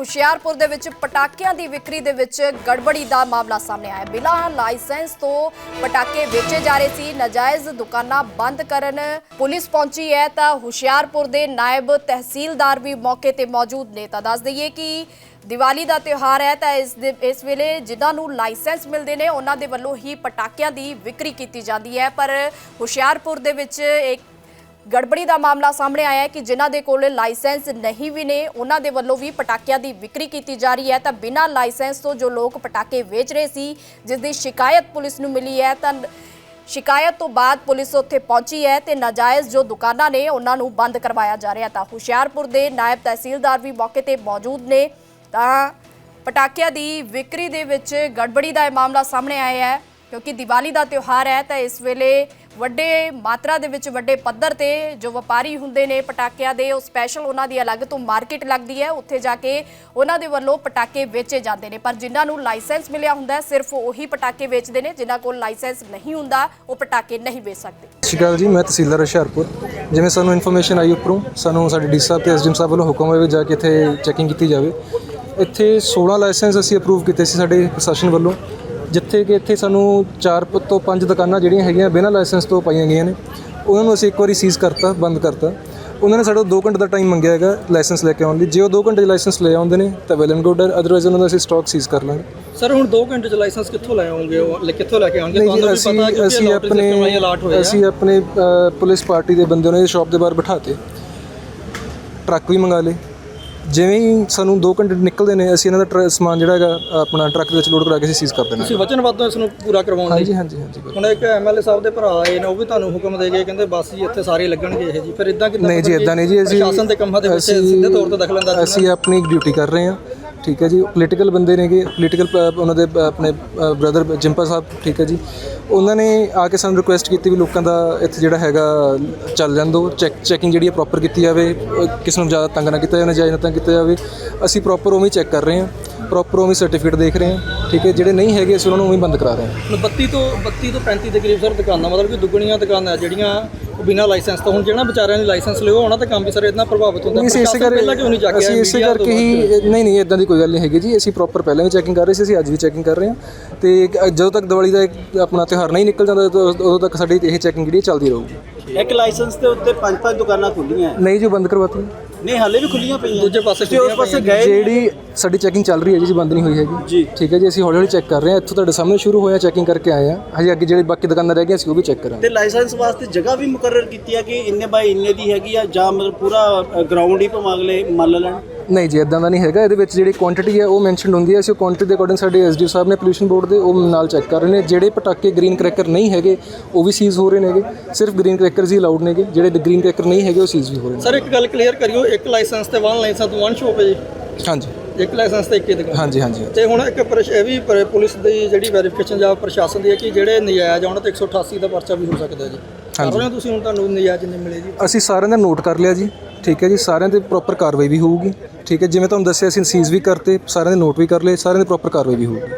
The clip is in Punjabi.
ਹੁਸ਼ਿਆਰਪੁਰ ਦੇ ਵਿੱਚ ਪਟਾਕਿਆਂ ਦੀ ਵਿਕਰੀ ਦੇ ਵਿੱਚ ਗੜਬੜੀ ਦਾ ਮਾਮਲਾ ਸਾਹਮਣੇ ਆਇਆ। ਬਿਨਾਂ ਲਾਇਸੈਂਸ ਤੋਂ ਪਟਾਕੇ ਵੇਚੇ ਜਾ ਰਹੇ ਸੀ। ਨਾਜਾਇਜ਼ ਦੁਕਾਨਾਂ ਬੰਦ ਕਰਨ ਪੁਲਿਸ ਪਹੁੰਚੀ ਹੈ ਤਾਂ ਹੁਸ਼ਿਆਰਪੁਰ ਦੇ ਨਾਇਬ ਤਹਿਸੀਲਦਾਰ ਵੀ ਮੌਕੇ ਤੇ ਮੌਜੂਦ ਨੇ। ਤਾਂ ਦੱਸ ਦਈਏ ਕਿ ਦੀਵਾਲੀ ਦਾ ਤਿਉਹਾਰ ਹੈ ਤਾਂ ਇਸ ਦੇ ਇਸ ਵੇਲੇ ਜਿਨ੍ਹਾਂ ਨੂੰ ਲਾਇਸੈਂਸ ਮਿਲਦੇ ਨੇ, ਉਹਨਾਂ ਦੇ ਵੱਲੋਂ ਹੀ ਪਟਾਕਿਆਂ ਦੀ ਵਿਕਰੀ ਕੀਤੀ ਜਾਂਦੀ ਹੈ। ਪਰ ਹੁਸ਼ਿਆਰਪੁਰ ਦੇ ਵਿੱਚ ਇੱਕ ਗੜਬੜੀ ਦਾ ਮਾਮਲਾ ਸਾਹਮਣੇ ਆਇਆ ਹੈ ਕਿ ਜਿਨ੍ਹਾਂ ਦੇ ਕੋਲ ਲਾਇਸੈਂਸ ਨਹੀਂ ਵੀ ਨੇ, ਉਹਨਾਂ ਦੇ ਵੱਲੋਂ ਵੀ ਪਟਾਕਿਆਂ ਦੀ ਵਿਕਰੀ ਕੀਤੀ ਜਾ ਰਹੀ ਹੈ। ਤਾਂ ਬਿਨਾਂ ਲਾਇਸੈਂਸ ਤੋਂ ਜੋ ਲੋਕ ਪਟਾਕੇ ਵੇਚ ਰਹੇ ਸੀ, ਜਿਸ ਦੀ ਸ਼ਿਕਾਇਤ ਪੁਲਿਸ ਨੂੰ ਮਿਲੀ ਹੈ, ਤਾਂ ਸ਼ਿਕਾਇਤ ਤੋਂ ਬਾਅਦ ਪੁਲਿਸ ਉੱਥੇ ਪਹੁੰਚੀ ਹੈ ਤੇ ਨਾਜਾਇਜ਼ ਜੋ ਦੁਕਾਨਾਂ ਨੇ, ਉਹਨਾਂ ਨੂੰ ਬੰਦ ਕਰਵਾਇਆ ਜਾ ਰਿਹਾ ਤਾਂ ਹੁਸ਼ਿਆਰਪੁਰ ਦੇ ਨਾਇਬ ਤਹਿਸੀਲਦਾਰ ਵੀ ਮੌਕੇ ਤੇ ਮੌਜੂਦ ਨੇ। ਤਾਂ ਪਟਾਕਿਆਂ ਦੀ ਵਿਕਰੀ ਦੇ ਵਿੱਚ ਗੜਬੜੀ ਦਾ ਇਹ ਮਾਮਲਾ ਸਾਹਮਣੇ ਆਇਆ ਹੈ, ਕਿਉਂਕਿ ਦੀਵਾਲੀ ਦਾ ਤਿਉਹਾਰ ਹੈ, ਤਾਂ ਇਸ ਵੇਲੇ ਵੱਡੇ ਮਾਤਰਾ ਦੇ ਵਿੱਚ ਵੱਡੇ ਪੱਧਰ ਤੇ ਜੋ ਵਪਾਰੀ ਹੁੰਦੇ ਨੇ ਪਟਾਕਿਆਂ ਦੇ, ਉਹ ਸਪੈਸ਼ਲ ਉਹਨਾਂ ਦੀ ਅਲੱਗ ਤੋਂ ਮਾਰਕੀਟ ਲੱਗਦੀ ਹੈ। ਉੱਥੇ ਜਾ ਕੇ ਉਹਨਾਂ ਦੇ ਵੱਲੋਂ ਪਟਾਕੇ ਵੇਚੇ ਜਾਂਦੇ ਨੇ। ਪਰ ਜਿਨ੍ਹਾਂ ਨੂੰ ਲਾਇਸੈਂਸ ਮਿਲਿਆ ਹੁੰਦਾ ਸਿਰਫ ਉਹੀ ਪਟਾਕੇ ਵੇਚਦੇ ਨੇ, ਜਿਨ੍ਹਾਂ ਕੋਲ ਲਾਇਸੈਂਸ ਨਹੀਂ ਹੁੰਦਾ, ਉਹ ਪਟਾਕੇ ਨਹੀਂ ਵੇਚ ਸਕਦੇ। ਸਤਿ ਸ਼੍ਰੀ ਅਕਾਲ ਜੀ, ਮੈਂ ਤਹਿਸੀਲਦਾਰ ਹੁਸ਼ਿਆਰਪੁਰ। ਜਿਵੇਂ ਸਾਨੂੰ ਇਨਫੋਰਮੇਸ਼ਨ ਆਈ ਉੱਪਰੋਂ, ਸਾਨੂੰ ਸਾਡੇ ਡੀ ਸਾਹਿਬ ਤੇ ਐਸਡੀਐਮ ਸਾਹਿਬ ਵੱਲੋਂ ਹੁਕਮ ਹੋਇਆ ਵੀ ਜਾ ਕੇ ਇੱਥੇ ਚੈਕਿੰਗ ਕੀਤੀ ਜਾਵੇ। ਇੱਥੇ 16 ਲਾਇਸੈਂਸ ਅਸੀਂ ਅਪਰੂਵ ਕੀਤੇ ਸੀ ਸਾਡੇ ਪ੍ਰਸ਼ਾਸਨ ਵੱਲੋਂ। ਜਿੱਥੇ ਕਿ ਇੱਥੇ ਸਾਨੂੰ 4 ਤੋਂ 5 ਦੁਕਾਨਾਂ ਜਿਹੜੀਆਂ ਹੈਗੀਆਂ ਬਿਨਾਂ ਲਾਇਸੈਂਸ ਤੋਂ ਪਾਈਆਂ ਗਈਆਂ ਨੇ ਉਹਨਾਂ ਨੂੰ ਅਸੀਂ ਇੱਕ ਵਾਰੀ ਸੀਜ਼ ਕਰਤਾ ਬੰਦ ਕਰਤਾ। ਉਹਨਾਂ ਨੇ ਸਾਡਾ 2 ਘੰਟੇ ਦਾ ਟਾਈਮ ਮੰਗਿਆ ਹੈਗਾ ਲਾਇਸੈਂਸ ਲੈ ਕੇ ਆਉਣ ਲਈ। ਜੇ ਉਹ 2 ਘੰਟੇ ਲਾਇਸੈਂਸ ਲੈ ਆਉਂਦੇ ਨੇ ਤਾਂ ਵੈਲ ਐਂਡ ਗੁੱਡ ਅਦਰਵਾਈਜ਼ ਉਹਨਾਂ ਦਾ ਅਸੀਂ ਸਟਾਕ ਸੀਜ਼ ਕਰ ਲਾਂਗੇ। ਸਰ ਹੁਣ 2 ਘੰਟੇ ਚ ਲਾਇਸੈਂਸ ਕਿੱਥੋਂ ਲੈ ਆਉਂਗੇ ਉਹ ਲੈ- ਕਿੱਥੋਂ ਲੈ ਕੇ ਆਉਣਗੇ? ਅਸੀਂ ਪਤਾ ਕਿਉਂਕਿ ਅਸੀਂ ਆਪਣੇ ਅਸੀਂ ਆਪਣੇ ਪੁਲਿਸ ਪਾਰਟੀ ਦੇ ਬੰਦੇ ਨੇ ਸ਼ਾਪ ਦੇ ਬਾਹਰ ਬਿਠਾਤੇ ਟਰੱਕ ਵੀ ਮੰਗਾ ਲਏ। ਜਿਵੇਂ ਹੀ ਸਾਨੂੰ 2 ਘੰਟੇ ਨਿਕਲਦੇ ਨੇ ਅਸੀਂ ਇਹਨਾਂ ਦਾ ਸਮਾਨ ਜਿਹੜਾ ਹੈਗਾ ਆਪਣਾ ਟਰੱਕ ਦੇ ਵਿੱਚ ਲੋਡ ਕਰਾ ਕੇ ਅਸੀਂ ਸੀਜ਼ ਕਰ ਦੇਣਾ ਤੁਸੀਂ ਵਚਨਬੱਧ ਹੋ ਇਸ ਨੂੰ ਪੂਰਾ ਕਰਵਾਉਣ ਲਈ ਹਾਂਜੀ ਹਾਂਜੀ ਹਾਂਜੀ। ਹੁਣ ਇੱਕ ਐਮਐਲਏ ਸਾਹਿਬ ਦੇ ਭਰਾ ਆਏ ਨੇ ਉਹ ਵੀ ਤੁਹਾਨੂੰ ਹੁਕਮ ਦੇ ਗਏ ਕਹਿੰਦੇ ਬਸ ਜੀ ਇੱਥੇ ਸਾਰੇ ਲੱਗਣਗੇ ਇਹ ਜੀ। ਫਿਰ ਇਦਾਂ ਕਿਦਾਂ ਨਹੀਂ ਜੀ ਇਦਾਂ ਨਹੀਂ ਜੀ ਅਸੀਂ ਪ੍ਰਸ਼ਾਸਨ ਦੇ ਕੰਮਾਂ ਦੇ ਵਿੱਚ ਸਿੱਧੇ ਤੌਰ ਤੇ ਦਖਲਅੰਦਾਜ਼ੀ ਅਸੀਂ ਆਪਣੀ ਡਿਊਟੀ ਕਰ ਰਹੇ ਹਾਂ। ਠੀਕ ਹੈ ਜੀ ਪੋਲੀਟੀਕਲ ਬੰਦੇ ਨੇਗੇ ਪੋਲੀਟੀਕਲ ਉਹਨਾਂ ਦੇ ਆਪਣੇ ਬ੍ਰਦਰ ਜਿੰਪਾ ਸਾਹਿਬ ਠੀਕ ਹੈ ਜੀ। ਉਹਨਾਂ ਨੇ ਆ ਕੇ ਸਾਨੂੰ ਰਿਕੁਐਸਟ ਕੀਤੀ ਵੀ ਲੋਕਾਂ ਦਾ ਇੱਥੇ ਜਿਹੜਾ ਹੈਗਾ ਚੱਲ ਜਾਣ ਦੋ ਚੈੱਕ ਚੈਕਿੰਗ ਜਿਹੜੀ ਹੈ ਪ੍ਰੋਪਰ ਕੀਤੀ ਜਾਵੇ ਅ, ਕਿਸੇ ਨੂੰ ਜ਼ਿਆਦਾ ਤੰਗ ਨਾ ਕੀਤਾ ਜਾਵੇ ਨਜਾਇਜ਼ ਨਾ ਤੰਗ ਕੀਤਾ ਜਾਵੇ। ਅਸੀਂ ਪ੍ਰੋਪਰ ਉਵੇਂ ਚੈੱਕ ਕਰ ਰਹੇ ਹਾਂ ਪ੍ਰੋਪਰ ਉਵੇਂ ਸਰਟੀਫਿਕੇਟ ਦੇਖ ਰਹੇ ਹਾਂ ਠੀਕ ਹੈ। ਜਿਹੜੇ ਨਹੀਂ ਹੈਗੇ ਅਸੀਂ ਉਹਨਾਂ ਨੂੰ ਉਵੇਂ ਬੰਦ ਕਰਾ ਰਹੇ ਹਾਂ। ਹੁਣ 32 ਤੋਂ 32 ਤੋਂ 35 ਦੇ ਕਰੀਬ ਸਰ ਦੁਕਾਨਾਂ ਮਤਲਬ ਕਿ ਦੁੱਗਣੀਆਂ ਦੁਕਾਨਾਂ ਜਿਹੜੀਆਂ ਉਹ ਬਿਨਾਂ ਲਾਇਸੈਂਸ ਤੋਂ ਹੁਣ ਜਿਹੜਾ ਵਿਚਾਰਿਆਂ ਨੇ ਲਾਇਸੈਂਸ ਲਿਓ ਉਹਨਾਂ ਦਾ ਕੰਮ ਵੀ ਸਰ ਇਦਾਂ ਪ੍ਰਭਾਵਿਤ ਹੁੰਦਾ। ਨਹੀਂ ਅਸੀਂ ਇਸੇ ਪ੍ਰਸ਼ਾਸਨ ਪਹਿਲਾਂ ਕਿਉਂ ਨਹੀਂ ਜਾ ਕਰਕੇ ਕੇ ਅਸੀਂ ਇਸੇ ਤੋਂ ਕਰਕੇ ਹੀ ਨਹੀਂ ਨਹੀਂ ਇਦਾਂ ਦੀ ਕੋਈ ਗੱਲ ਨਹੀਂ ਹੈਗੀ ਜੀ। ਅਸੀਂ ਪ੍ਰੋਪਰ ਪਹਿਲਾਂ ਵੀ ਚੈਕਿੰਗ ਕਰ ਰਹੇ ਸੀ ਅਸੀਂ ਅੱਜ ਵੀ ਚੈਕਿੰਗ ਕਰ ਰਹੇ ਹਾਂ। ਤੇ ਜਦੋਂ ਤੱਕ ਦੀਵਾਲੀ ਦਾ ਆਪਣਾ ਤਿਉਹਾਰ ਨਹੀਂ ਨਿਕਲ ਜਾਂਦਾ ਉਦੋਂ ਤੱਕ ਸਾਡੀ ਇਹ ਚੈਕਿੰਗ ਜਿਹੜੀ ਚੱਲਦੀ ਰਹੂਗੀ ਇੱਕ ਲਾਇਸੈਂਸ ਦੇ ਉੱਤੇ ਪੰਜ ਪੰਜ ਦੁਕਾਨਾਂ ਖੁੱਲੀਆਂ ਨਹੀਂ ਜੋ ਬੰਦ ਕਰਵਾਤੀ ਨਹੀਂ ਹਾਲੇ ਵੀ ਖੁੱਲੀਆਂ ਪਈਆਂ। ਦੂਜੇ ਪਾਸੇ ਤੁਸੀਂ ਉਸ ਪਾਸੇ ਗਏ ਜਿਹੜੀ ਸਾਡੀ ਚੈਕਿੰਗ ਚੱਲ ਰਹੀ ਹੈ ਜੀ ਜੀ ਬੰਦ ਨਹੀਂ ਹੋਈ ਹੈਗੀ। ਜੀ। ਠੀਕ ਹੈ ਜੀ ਅਸੀਂ ਹੌਲੀ ਹੌਲੀ ਚੈੱਕ ਕਰ ਰਹੇ ਹਾਂ। ਇੱਥੋਂ ਤੁਹਾਡੇ ਸਾਹਮਣੇ ਸ਼ੁਰੂ ਹੋਇਆ ਚੈਕਿੰਗ ਕਰਕੇ ਆਏ ਹਾਂ। ਹਜੇ ਅੱਗੇ ਜਿਹੜੇ ਬਾਕੀ ਦੁਕਾਨਾਂ ਰਹਿ ਗਈਆਂ ਅਸੀਂ ਉਹ ਵੀ ਚੈੱਕ ਕਰਾਂਗੇ। ਤੇ ਲਾਇਸੈਂਸ ਵਾਸਤੇ ਜਗ੍ਹਾ ਵੀ ਮੁਕਰਰ ਕੀਤੀ ਹੈ ਕਿ ਇੰਨੇ ਬਾਈ ਇੰਨੇ ਦੀ ਹੈਗੀ ਆ ਜਾਂ ਮਤਲਬ ਪੂਰਾ ਗਰਾਊਂਡ ਹੀ ਭਾਵੇਂ ਅਗਲੇ ਮੰਨ ਲੈਣ? ਨਹੀਂ ਜੀ ਇਦਾਂ ਦਾ ਨਹੀਂ ਹੈਗਾ। ਇਹਦੇ ਵਿੱਚ ਜਿਹੜੀ ਕੁਆਂਟੀਟੀ ਹੈ ਉਹ ਮੈਂਸ਼ਨਡ ਹੁੰਦੀ ਹੈ। ਅਸੀਂ ਕੁਆਂਟੀਟੀ ਦੇ ਅਕੋਰਡਿੰਗ ਸਾਡੇ ਐਸਡੀਓ ਸਾਹਿਬ ਨੇ ਪੋਲੂਸ਼ਨ ਬੋਰਡ ਦੇ ਉਹ ਨਾਲ ਚੈੱਕ ਕਰ ਰਹੇ ਨੇ। ਜਿਹੜੇ ਪਟਾਕੇ ਗ੍ਰੀਨ ਕ੍ਰੈਕਰ ਨਹੀਂ ਹੈਗੇ ਉਹ ਵੀ ਸੀਜ਼ ਹੋ ਰਹੇ ਨੇਗੇ। ਸਿਰਫ ਗ੍ਰੀਨ ਕ੍ਰੈਕਰਸ ਹੀ ਅਲਾਉਡ ਨੇਗੇ। ਜਿਹੜੇ ਗ੍ਰੀਨ ਕ੍ਰੈਕਰ ਨਹੀਂ ਹੈਗੇ ਉਹ ਸੀਜ਼ ਵੀ ਹੋ ਰਹੇ ਨੇ। ਸਰ ਇੱਕ ਗੱਲ ਕਲੀਅਰ ਕਰਿਓ। ਇੱਕ ਲਾਇਸੈਂਸ ਤੇ ਵਨ ਲਾਇਸੈਂਸ ਵਨ ਸ਼ੋਪ ਹੈ ਜੀ। ਹਾਂਜੀ। ਇੱਕ ਲਾਇਸੈਂਸ ਤੇ ਇੱਕ ਹੀ ਦੁਕਾਨ। ਹਾਂਜੀ ਹਾਂਜੀ। ਤੇ ਹੁਣ ਇੱਕ ਇਹ ਵੀ ਪੁਲਿਸ ਦੀ ਜਿਹੜੀ ਵੈਰੀਫਿਕੇਸ਼ਨ ਜਾਂ ਪ੍ਰਸ਼ਾਸਨ ਦੀ ਹੈ ਕਿ ਜਿਹੜੇ ਨਜਾਇਜ਼ ਆਉਣ ਤੇ 188 ਦਾ ਪਰਚਾ ਵੀ ਹੋ ਸਕਦਾ ਜੀ। ਕਰ ਰਹੇ ਤੁਸੀਂ ਹੁਣ ਤੁਹਾਨੂੰ ਨਜਾਇਜ਼ ਜਿੰਨੇ ਮਿਲੇ ਜੀ। ਅਸੀਂ ਸਾਰਿਆਂ ਦਾ ਨੋਟ ਕਰ ਲਿਆ ਜੀ। ਠੀਕ ਹੈ ਜੀ, ਸਾਰਿਆਂ ਤੇ ਪ੍ਰੋਪਰ ਕਾਰਵਾਈ ਵੀ ਹੋਊਗੀ। ਠੀਕ ਹੈ, ਜਿਵੇਂ ਤੁਹਾਨੂੰ ਦੱਸਿਆ ਅਸੀਂ ਸੀਜ਼ ਵੀ ਕਰਤੇ, ਸਾਰਿਆਂ ਦੇ ਨੋਟ ਵੀ ਕਰ ਲਏ, ਸਾਰਿਆਂ ਦੀ ਪ੍ਰੋਪਰ ਕਾਰਵਾਈ ਵੀ ਹੋਊਗੀ।